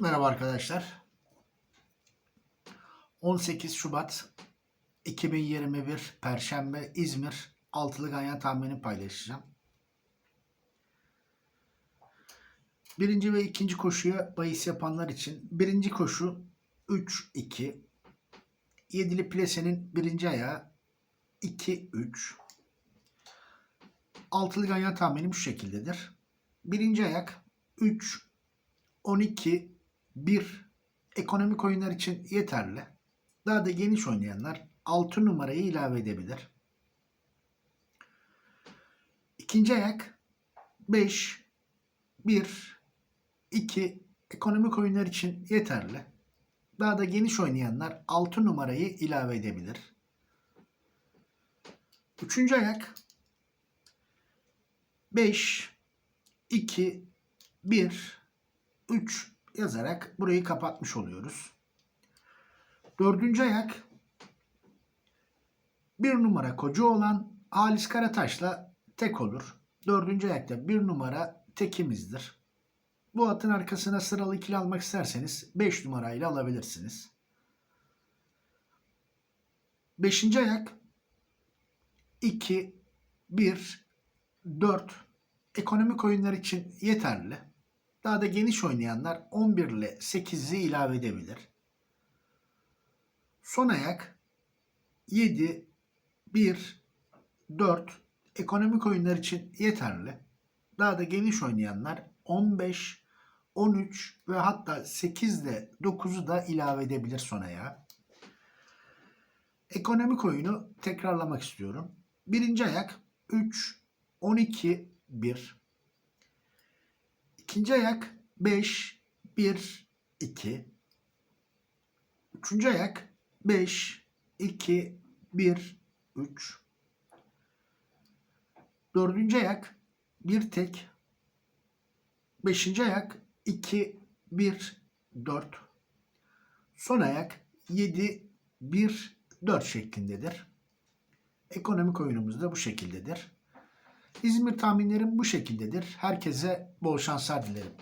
Merhaba arkadaşlar. 18 Şubat 2021 Perşembe İzmir altılı ganyan tahmini paylaşacağım. Birinci ve ikinci koşuya bahis yapanlar için birinci koşu 3-2 Yedili Plese'nin birinci ayağı 2-3 Altılı ganyan tahminim şu şekildedir. Birinci ayak 3 12 1 ekonomik oyunlar için yeterli. Daha da geniş oynayanlar 6 numarayı ilave edebilir. İkinci ayak 5 1 2 ekonomik oyunlar için yeterli. Daha da geniş oynayanlar 6 numarayı ilave edebilir. Üçüncü ayak 5 2 1 3 yazarak burayı kapatmış oluyoruz. Dördüncü ayak bir numara koca olan Halis Karataş'la tek olur. Dördüncü ayakta bir numara tekimizdir. Bu atın arkasına sıralı ikili almak isterseniz 5 numarayla alabilirsiniz. Beşinci ayak 2, 1, 4 ekonomik oyunlar için yeterli. Daha da geniş oynayanlar 11 ile 8'i ilave edebilir. Son ayak 7, 1, 4 ekonomik oyunlar için yeterli. Daha da geniş oynayanlar 15, 13 ve hatta 8 ile 9'u da ilave edebilir son ayağa. Ekonomik oyunu tekrarlamak istiyorum. Birinci ayak 3, 12, 1. İkinci ayak 5, 1, 2. Üçüncü ayak 5, 2, 1, 3. Dördüncü ayak bir tek. Beşinci ayak 2, 1, 4. Son ayak 7, 1, 4 şeklindedir. Ekonomik oyunumuz da bu şekildedir. İzmir tahminlerim bu şekildedir. Herkese bol şanslar dilerim.